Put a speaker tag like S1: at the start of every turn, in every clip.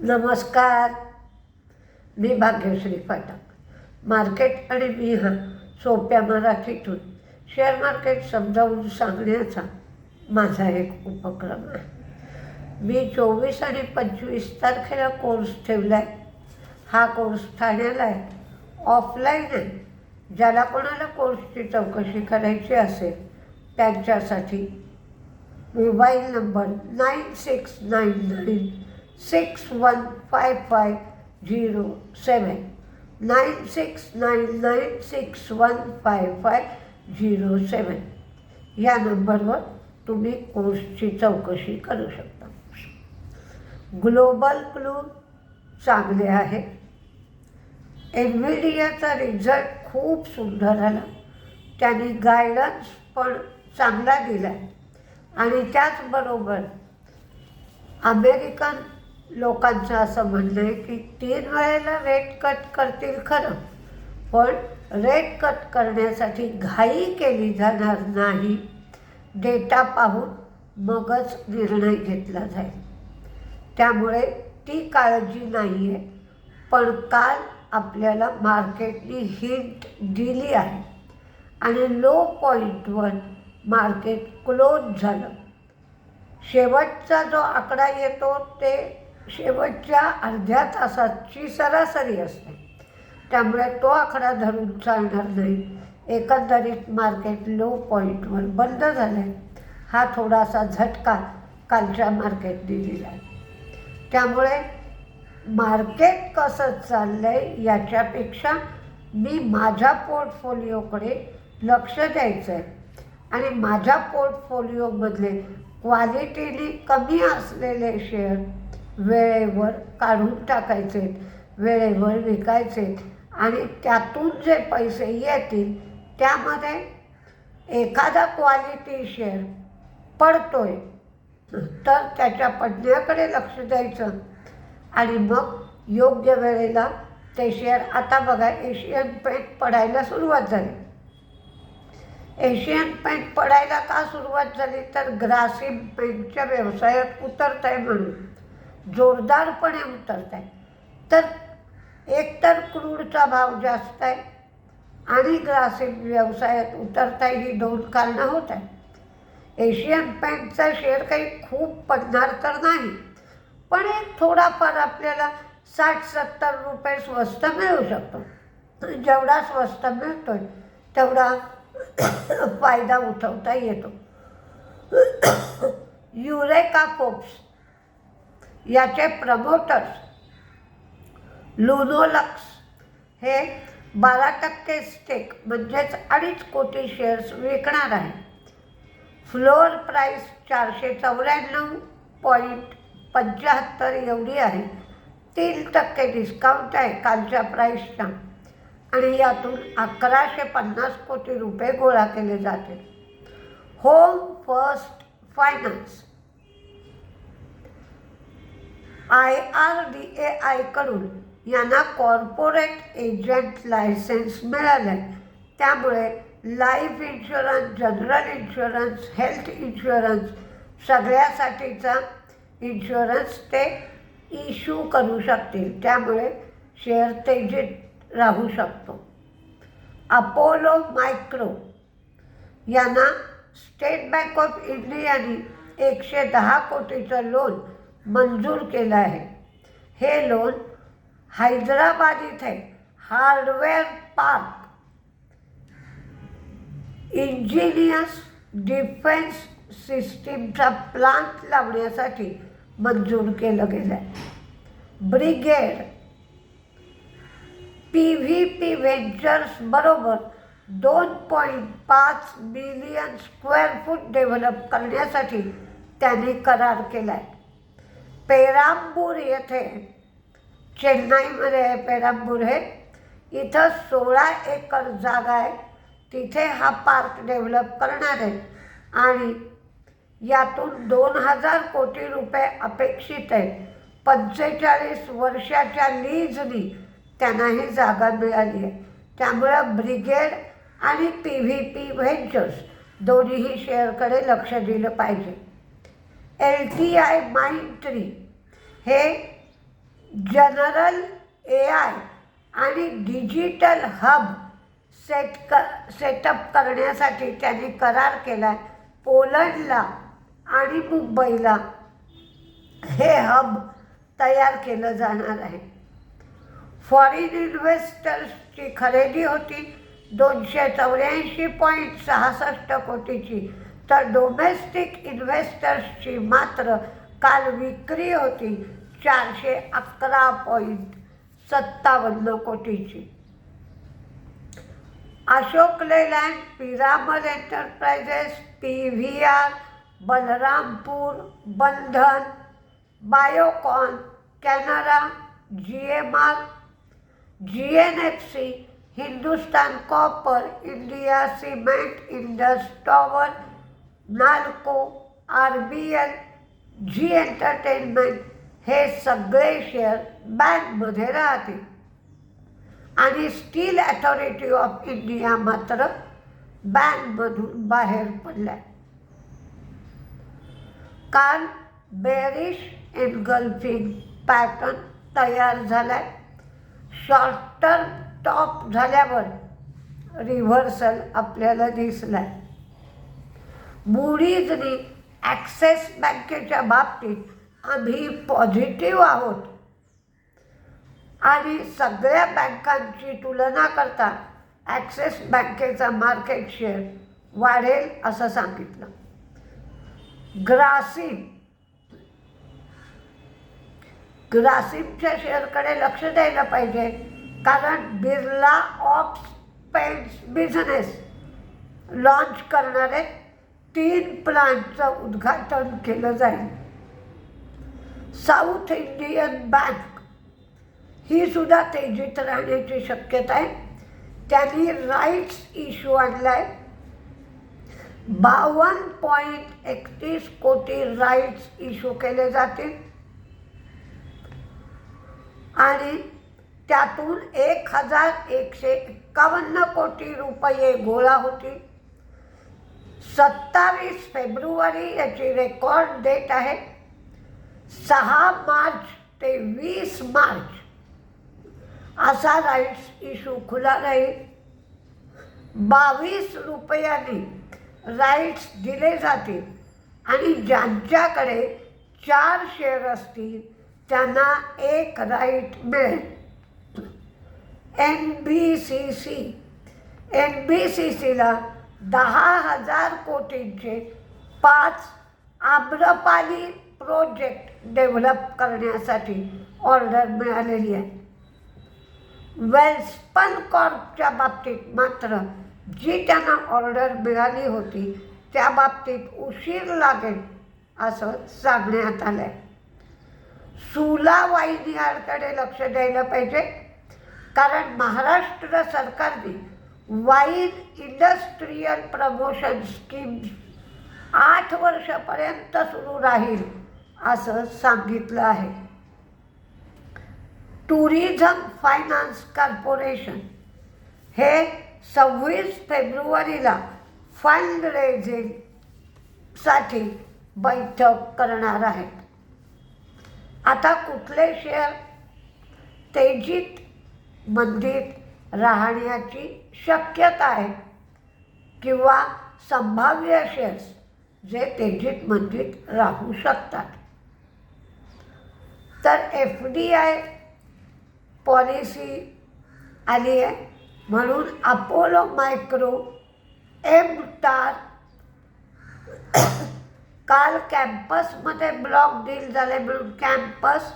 S1: नमस्कार. मी भाग्यश्री फाटक मार्केट आणि मी हा सोप्या मराठीतून शेअर मार्केट समजावून सांगण्याचा माझा एक उपक्रम आहे. मी चोवीस आणि पंचवीस तारखेला कोर्स ठेवला आहे हा कोर्स ठाण्याला आहे. ऑफलाईन आहे. ज्याला कोणाला कोर्सची चौकशी करायची असेल त्यांच्यासाठी mobile number nine six nine nine six one five five zero seven nine six nine nine six one five five zero seven या नंबरवर तुम्ही कोर्सची चौकशी करू शकता. ग्लोबल क्लू चांगले आहे. एनव्हिडियाचा रिझल्ट खूप सुंदर आला त्यांनी गायडन्स पण चांगला दिला आहे आणि त्याचबरोबर अमेरिकन लोकांचं असं म्हणणं आहे की तीन वेळेला रेट कट करतील खरं पण रेट कट करण्यासाठी घाई केली जाणार नाही. डेटा पाहून मगच निर्णय घेतला जाईल. त्यामुळे ती काळजी नाही आहे पण काल आपल्याला मार्केटनी हिंट दिली आहे. आणि लो पॉईंटवर मार्केट क्लोज झालं. शेवटचा जो आकडा येतो ते शेवटच्या अर्ध्या तासाची सरासरी असते. त्यामुळे तो आकडा धरून चालणार नाही. एकंदरीत मार्केट लो पॉईंटवर बंद झालं आहे हा थोडासा झटका कालच्या मार्केटने दिला. आहे त्यामुळे मार्केट कसं चाललं आहे याच्यापेक्षा मी माझ्या पोर्टफोलिओकडे लक्ष द्यायचं आहे आणि माझ्या पोर्टफोलिओमधले क्वालिटीने कमी असलेले शेअर वेळेवर काढून टाकायचे वेळेवर विकायचे आणि त्यातून जे पैसे येतील त्यामध्ये एखादा क्वालिटी शेअर पडतोय. तर त्याच्या पडण्याकडे लक्ष द्यायचं. आणि मग योग्य वेळेला ते शेअर आता बघा एशियन पेंट पडायला सुरुवात झाली. एशियन पेंट पडायला का सुरुवात झाली? तर ग्रासिम पेंटच्या व्यवसायात उतरत आहे म्हणून. जोरदारपणे उतरत आहे तर एकतर क्रूडचा भाव जास्त आहे आणि ग्रासिक व्यवसायात उतरत आहे ही दोन कारणं होत आहेत. एशियन पेंटचा शेअर काही खूप पडणार तर नाही पण एक थोडाफार आपल्याला साठ सत्तर रुपये स्वस्त मिळू शकतो. जेवढा स्वस्त मिळतोय तेवढा फायदा उठवता येतो. युरेका फोप्स याचे प्रमोटर्स लुनोलक्स हे बारा टक्के स्टेक म्हणजेच अडीच कोटी शेअर्स विकणार आहे फ्लोअर प्राईस चारशे चौऱ्याण्णव पॉईंट पंच्याहत्तर एवढी आहे. तीन टक्के डिस्काउंट आहे कालच्या प्राईसच्या आणि यातून अकराशे पन्नास कोटी रुपये गोळा केले जाते home first finance I R D A आयकडून यांना कॉर्पोरेट एजंट लायसन्स मिळालं. आहे त्यामुळे life insurance general insurance health insurance सगळ्यासाठीचा insurance ते इश्यू करू शकतील. त्यामुळे शेअर तेजीत राहू शकतो. अपोलो मायक्रो यांना स्टेट बँक ऑफ इंडियाने एकशे दहा कोटीचं लोन मंजूर केलं आहे. हे लोन हैदराबाद इथे हार्डवेअर पार्क. इंजिनियर्स डिफेन्स सिस्टीमचा प्लांट लावण्यासाठी मंजूर केलं गेलं आहे Brigade P V P ventures बरोबर दोन पॉईंट पाच मिलियन स्क्वेअर फूट डेव्हलप करण्यासाठी त्यांनी करार केला आहे पेरांबूर येथे चेन्नईमध्ये आहे पेरांबूर हे इथं सोळा एकर जागा आहे. तिथे हा पार्क डेव्हलप करणार आहे. आणि यातून दोन हजार कोटी रुपये अपेक्षित आहे. पंचेचाळीस वर्षाच्या लीजनी त्यांना ही जागा मिळाली आहे. त्यामुळं ब्रिगेड आणि पी व्ही पी व्हेंचर्स दोन्हीही शेअरकडे लक्ष दिलं पाहिजे. L T I Mind Tree. हे जनरल ए आय आणि डिजिटल हब सेट क सेटअप करण्यासाठी त्यांनी करार केला आहे पोलंडला आणि मुंबईला. हे हब तयार केलं जाणार आहे. फॉरेन इन्व्हेस्टर्सची खरेदी होती दोनशे चौऱ्याऐंशी पॉईंट सहासष्ट कोटीची. तर डोमेस्टिक इन्व्हेस्टर्सची मात्र काल विक्री होती चारशे अकरा पॉईंट सत्तावन्न कोटीची. Ashok Leyland Piramal enterprises P V R Balrampur Bandhan Biocon Canara G M R G N F C Hindustan copper India cement Indus tower Nalco R B L Zee entertainment हे सगळे share बँकमध्ये राहतील. आणि steel authority of India मात्र बँकमधून बाहेर पडल्या. काल बेरिश एनगल्फिंग पॅटर्न तयार झालाय. शॉर्ट टर्म टॉप झाल्यावर रिव्हर्सल आपल्याला दिसलाय. मुडीजनी ॲक्सिस बँकेच्या बाबतीत आम्ही पॉझिटिव्ह आहोत. आणि सगळ्या बँकांची तुलना करता ॲक्सेस बँकेचा मार्केट शेअर वाढेल असं सांगितलं. ग्रासिम ग्रासिमच्या शेअरकडे लक्ष द्यायला पाहिजे. कारण Birla Opus paints business launch करणारे तीन प्लांटचं उद्घाटन केलं जाईल. साऊथ इंडियन बँक ही सुद्धा तेजीत राहण्याची शक्यता आहे. त्यांनी राईट्स इश्यू आणलाय. बावन्न पॉईंट एकतीस कोटी राईट्स इश्यू केले जातील. आणि त्यातून एक हजार एकशे एक्कावन्न कोटी रुपये गोळा होतील. सत्तावीस फेब्रुवारी याची रेकॉर्ड डेट आहे. सहा मार्च ते वीस मार्च. असा राईट्स इश्यू खुला राहील. बावीस रुपयांनी राईट्स दिले जातील आणि ज्यांच्याकडे चार शेअर असतील त्यांना एक राईट मिळेल. N B C C N B C सीला दहा हजार कोटींचे पाच आम्रपाली प्रोजेक्ट डेव्हलप करण्यासाठी ऑर्डर मिळालेली आहे. वेल्स्पन कॉर्पच्या बाबतीत मात्र जी त्यांना ऑर्डर मिळाली होती त्या बाबतीत उशीर लागेल असं सांगण्यात आलं आहे सुला वाईन लक्ष द्यायला पाहिजे कारण महाराष्ट्र सरकारने वाईज इंडस्ट्रीयल प्रमोशन स्कीम आठ वर्षापर्यंत सुरू राहील असं सांगितलं आहे. टुरिझम फायनान्स कॉर्पोरेशन हे सव्वीस फेब्रुवारीला फंड रेझिंगसाठी बैठक करणार आहेत आता कुठले शेअर? तेजीत मंदीत राहण्याची शक्यता आहे. किंवा संभाव्य शेअर्स जे तेजीत मंदीत राहू शकतात. तर एफ डी आय पॉलिसी आली आहे. म्हणून अपोलो मायक्रो एम टार काल कॅम्पसमध्ये ब्लॉक डील झाले. म्हणून Campus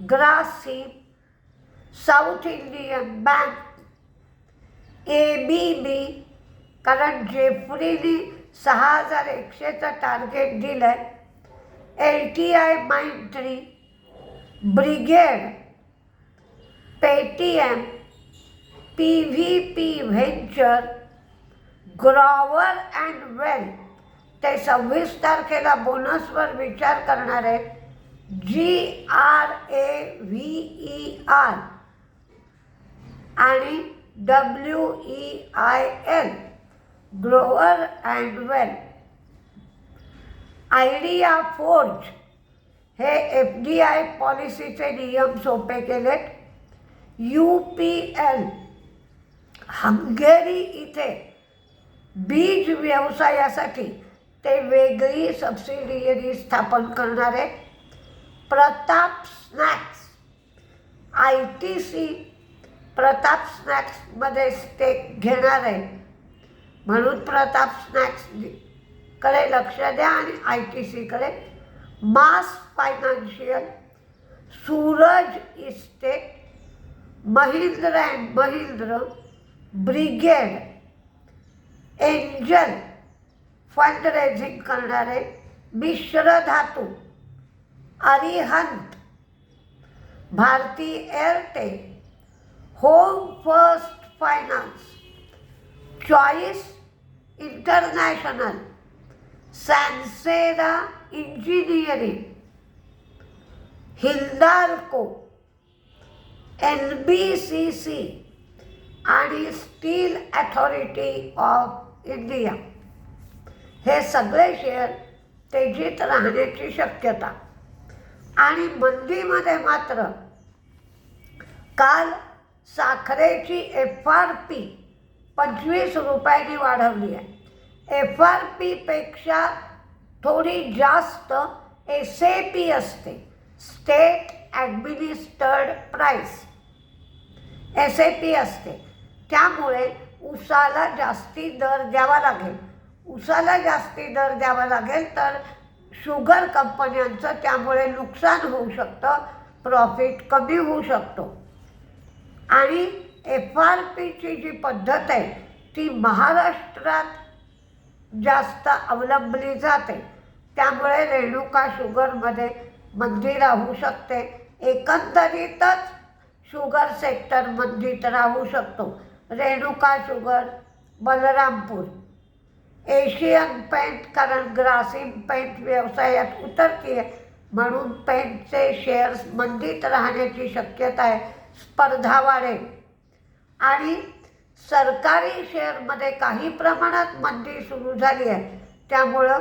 S1: Grasim South Indian Bank A B B. कारण जेफ्रीनी सहा हजार एकशेचं टार्गेट दिलं आहे L T I mind tree Brigade Paytm P V P venture Grauer and Weil ते सव्वीस तारखेला बोनसवर विचार करणार आहेत. G R A V E R आणि W E I L Grauer and Weil ideaForge हे एफ डी आय पॉलिसीचे नियम सोपे केलेत. यू पी एल हंगेरी इथे बीज व्यवसायासाठी ते वेगळी सबसिडियरी स्थापन करणार. आहे Pratap snacks I T C Pratap स्नॅक्समध्ये स्टेक घेणार आहे. म्हणून प्रताप स्नॅक्सकडे लक्ष द्या आणि I T सीकडे MAS financial Suraj estate Mahindra and Mahindra Brigade angel fund raising करणारे Mishra Dhatu Arihant Bharti Airtel home first finance choice international Sansera engineering Hindalco N B C C आणि steel authority of India हे सगळे share तेजीत राहण्याची शक्यता. आणि मंदीमध्ये मात्र काल साखरेची एफ आर पी पंचवीस रुपयांनी वाढवली आहे. एफ आर पीपेक्षा थोडी जास्त एस ए पी असते. State administered price S A P असते. त्यामुळे उसाला जास्ती दर द्यावा लागेल. उसाला जास्ती दर द्यावा लागेल तर शुगर कंपन्यांचं त्यामुळे नुकसान होऊ शकतं. प्रॉफिट कमी होऊ शकतो. आणि एफ आर पीची जी पद्धत आहे ती महाराष्ट्रात जास्त अवलंबली जाते. त्यामुळे रेणुका शुगरमध्ये मंदी राहू शकते. एकंदरीतच शुगर सेक्टर मंदीत राहू शकतो. Renuka sugar Balrampur Asian paint कारण ग्रासिम पेंट व्यवसायात उतरते म्हणून पेंटचे शेअर्स मंदीत राहण्याची शक्यता आहे. स्पर्धा वाढेल आणि सरकारी शेअरमध्ये काही प्रमाणात मंदी सुरू झाली आहे. त्यामुळं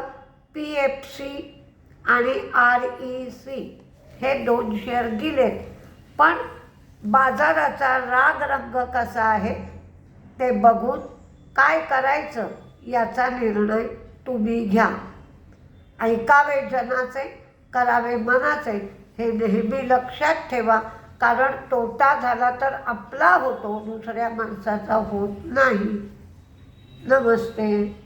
S1: पी एफ सी आणि आर ई सी हे दोन शेअर दिलेत. पण बाजाराचा राग रंग कसा आहे ते बघून काय करायचं याचा निर्णय तुम्ही घ्या. ऐकावे जनाचे करावे मनाचे हे नेहमी लक्षात ठेवा. कारण तोटा झाला तर आपला होतो दुसऱ्या माणसाचा होत नाही. नमस्ते.